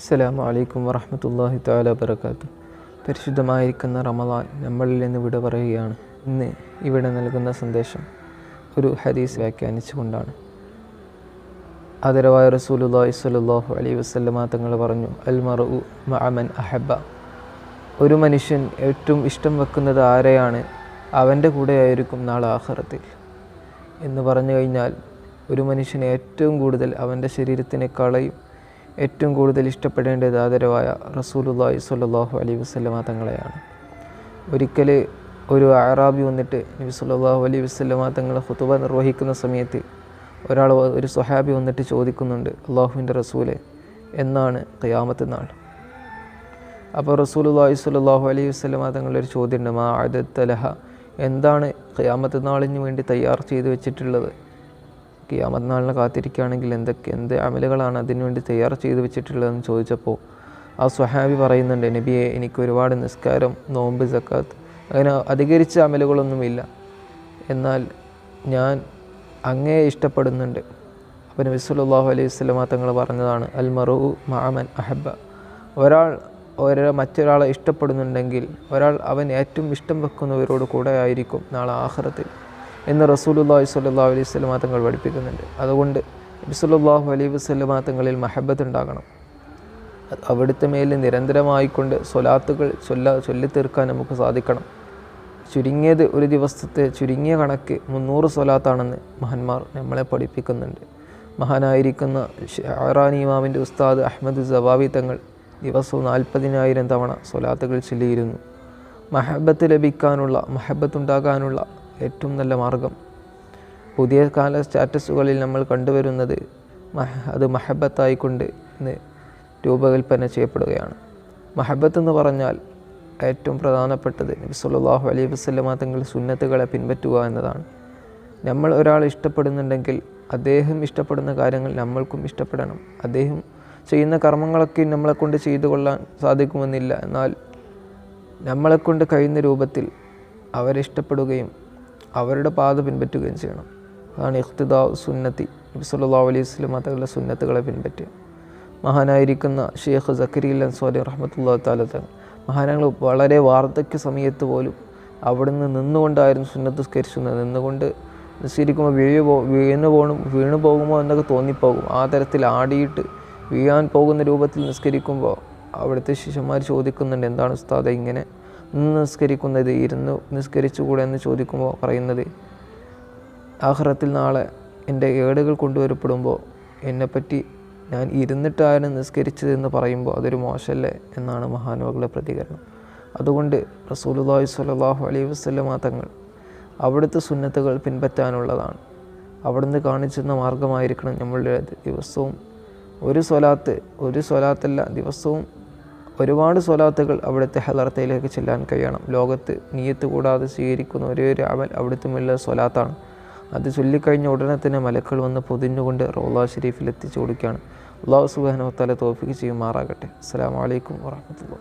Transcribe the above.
അസ്സലാമു അലൈക്കും വറഹ്മത്തുള്ളാഹി താല വബറകാത്തു പരിശുദ്ധമായിരിക്കുന്ന റമദാൻ നമ്മളിൽ നിന്ന് വിട പറയുകയാണ്. ഇന്ന് ഇവിടെ നൽകുന്ന സന്ദേശം ഒരു ഹദീസ് വ്യാഖ്യാനിച്ചുകൊണ്ടാണ്. ആദരവായ റസൂലുള്ളാഹി സ്വല്ലല്ലാഹു അലൈഹി വസല്ലമ തങ്ങൾ പറഞ്ഞു അൽ മറു മഅമൻ അഹബ ഒരു മനുഷ്യൻ ഏറ്റവും ഇഷ്ടം വെക്കുന്നത് ആരെയാണ്? അവന്റെ കൂടെയായിരിക്കും നാളെ ആഹ്റത്തിൽ എന്ന് പറഞ്ഞു കഴിഞ്ഞാൽ ഒരു മനുഷ്യൻ ഏറ്റവും കൂടുതൽ അവന്റെ ശരീരത്തിനേക്കാളെയും ഏറ്റവും കൂടുതൽ ഇഷ്ടപ്പെടേണ്ടത് ആദരവായ റസൂലുള്ളാഹി സ്വല്ലല്ലാഹു അലൈഹി വസ്ലമ തങ്ങളെയാണ്. ഒരിക്കൽ ഒരു അറാബി വന്നിട്ട് നബി സല്ലല്ലാഹു അലൈഹി വസ്ലമ തങ്ങൾ ഖുതുബ നിർവഹിക്കുന്ന സമയത്ത് ഒരാൾ ഒരു സ്വഹാബി വന്നിട്ട് ചോദിക്കുന്നുണ്ട് അള്ളാഹുവിന്റെ റസൂലെ എന്നാണ് ഖിയാമത്ത് നാൾ? അപ്പോൾ റസൂലുള്ളാഹി സ്വല്ലല്ലാഹു അലൈഹി വസ്ലമ തങ്ങളുടെ ഒരു ചോദ്യമുണ്ട് മാ അദത്തലഹ എന്താണ് ഖിയാമത്ത് നാളിന് വേണ്ടി തയ്യാർ ചെയ്തു വെച്ചിട്ടുള്ളത്? ഖിയാമത്ത് നാളിനെ കാത്തിരിക്കുകയാണെങ്കിൽ എന്തൊക്കെ എന്ത് അമലുകളാണ് അതിനുവേണ്ടി തയ്യാർ ചെയ്തു വെച്ചിട്ടുള്ളതെന്ന് ചോദിച്ചപ്പോൾ ആ സ്വഹാബി പറയുന്നുണ്ട് നബിയെ എനിക്ക് ഒരുപാട് നിസ്കാരം നോമ്പ് സക്കാത്ത് അങ്ങനെ അധികരിച്ച അമലുകളൊന്നുമില്ല. എന്നാൽ ഞാൻ അങ്ങേ ഇഷ്ടപ്പെടുന്നുണ്ട്. അപ്പം നബി അലൈഹി സ്വലമ തങ്ങൾ പറഞ്ഞതാണ് അൽ മറു മാമൻ അഹബ ഒരാൾ ഒരാൾ മറ്റൊരാളെ ഇഷ്ടപ്പെടുന്നുണ്ടെങ്കിൽ ഒരാൾ അവൻ ഏറ്റവും ഇഷ്ടം വെക്കുന്നവരോട് കൂടെ ആയിരിക്കും നാളെ ആഖിറത്തിൽ എന്ന് റസൂലുള്ളാഹി സ്വല്ലാ അലൈഹി സ്വലമാ തങ്ങൾ പഠിപ്പിക്കുന്നുണ്ട്. അതുകൊണ്ട് നബി സല്ലല്ലാഹു അലൈഹി വസല്ലമ തങ്ങളിൽ മഹബത്ത് ഉണ്ടാകണം. അവിടുത്തെ മേൽ നിരന്തരമായിക്കൊണ്ട് സ്വലാത്തുകൾ ചൊല്ല ചൊല്ലിത്തീർക്കാൻ നമുക്ക് സാധിക്കണം. ചുരുങ്ങിയത് ഒരു ദിവസത്തെ ചുരുങ്ങിയ കണക്ക് മുന്നൂറ് സ്വലാത്താണെന്ന് മഹാന്മാർ നമ്മളെ പഠിപ്പിക്കുന്നുണ്ട്. മഹാനായിരിക്കുന്ന ഷാറാനി ഇമാമിന്റെ ഉസ്താദ് അഹമ്മദ് സവാബി തങ്ങൾ ദിവസവും നാൽപ്പതിനായിരം തവണ സ്വലാത്തുകൾ ചൊല്ലിയിരുന്നു. മഹബത്ത് ലഭിക്കാനുള്ള മഹബത്ത് ഉണ്ടാകാനുള്ള ഏറ്റവും നല്ല മാർഗം. പുതിയ കാല സ്റ്റാറ്റസുകളിൽ നമ്മൾ കണ്ടുവരുന്നത് അത് മഹബത്തായിക്കൊണ്ട് ഇന്ന് രൂപകൽപ്പന ചെയ്യപ്പെടുകയാണ്. മഹബത്ത് എന്ന് പറഞ്ഞാൽ ഏറ്റവും പ്രധാനപ്പെട്ടത് നബി സല്ലല്ലാഹു അലൈഹി വസല്ലമ തങ്ങൾ സുന്നത്തുകളെ പിൻപറ്റുക എന്നതാണ്. നമ്മൾ ഒരാൾ ഇഷ്ടപ്പെടുന്നുണ്ടെങ്കിൽ അദ്ദേഹം ഇഷ്ടപ്പെടുന്ന കാര്യങ്ങൾ നമ്മൾക്കും ഇഷ്ടപ്പെടണം. അദ്ദേഹം ചെയ്യുന്ന കർമ്മങ്ങളൊക്കെ നമ്മളെ കൊണ്ട് ചെയ്തു കൊള്ളാൻ സാധിക്കുമെന്നില്ല. എന്നാൽ നമ്മളെക്കൊണ്ട് കഴിയുന്ന രൂപത്തിൽ അവരെ ഇഷ്ടപ്പെടുകയും അവരുടെ പാത പിൻപറ്റുകയും ചെയ്യണം. അതാണ് ഇഖ്തിദാ സുന്നത്തി. നബി സല്ലല്ലാഹു അലൈഹി സ്വലം തങ്ങളുടെ സുന്നത്തുകളെ പിൻപറ്റുക മഹാനായിരിക്കുന്ന ഷെയ്ഖ് സക്കരിയിൽ അൻസ്വാലി റഹ്മത്തുള്ള താലത്ത് മഹാനങ്ങൾ വളരെ വാർദ്ധക്യ സമയത്ത് പോലും അവിടുന്ന് നിന്നുകൊണ്ടായിരുന്നു സുന്നത്ത് സ്കരിച്ചുന്നത് നിന്നുകൊണ്ട് നിസ്കരിക്കുമ്പോൾ വീഴു പോ വീണു പോകണം വീണു പോകുമോ എന്നൊക്കെ തോന്നിപ്പോകും. ആ തരത്തിൽ ആടിയിട്ട് വീഴാൻ പോകുന്ന രൂപത്തിൽ നിസ്കരിക്കുമ്പോൾ അവിടുത്തെ ശിഷ്യന്മാർ ചോദിക്കുന്നുണ്ട് എന്താണ് ഉസ്താദ ഇങ്ങനെ നിസ്കരിക്കുന്നത് ഇരുന്ന് നിസ്കരിച്ചുകൂടെ എന്ന് ചോദിക്കുമ്പോൾ പറയുന്നത് ആഹ്റത്തിൽ നാളെ എന്റെ ഏടുകൾ കൊണ്ടുവരപ്പെടുമ്പോൾ എന്നെപ്പറ്റി ഞാൻ ഇരുന്നിട്ടാണ് നിസ്കരിച്ചതെന്ന് പറയുമ്പോൾ അതൊരു മോശമല്ലേ? എന്നാണ് മഹാനുവകളുടെ പ്രതികരണം. അതുകൊണ്ട് റസൂലുള്ളാഹി സ്വല്ലല്ലാഹു അലൈഹി വസല്ലമ തങ്ങൾ അവിടുത്തെ സുന്നത്തുകൾ പിൻപറ്റാനുള്ളതാണ്. അവിടുന്ന് കാണിച്ചിരുന്ന മാർഗമായിരിക്കണം നമ്മളുടെ ദിവസവും ഒരു സ്വലാത്ത് ഒരു സ്വലാത്തല്ല ദിവസവും ഒരുപാട് സ്വലാത്തുകൾ അവിടുത്തെ ഹലർത്തയിലേക്ക് ചെല്ലാൻ കഴിയണം. ലോകത്ത് നീയത്ത് കൂടാതെ സ്വീകരിക്കുന്ന ഒരേ ഒരു അമൽ അവിടുത്തെ സ്വലാത്താണ്. അത് ചൊല്ലിക്കഴിഞ്ഞ ഉടനെ തന്നെ മലക്കൾ വന്ന് പൊതിഞ്ഞുകൊണ്ട് റോളാ ഷെരീഫിൽ എത്തിച്ചു കൊടുക്കുകയാണ്. അള്ളാഹു സുബാനോ തല തോഫിക്ക് ചെയ്യുമാറാകട്ടെ. അസ്സാം വലൈക്കും വാഹമത്തുള്ള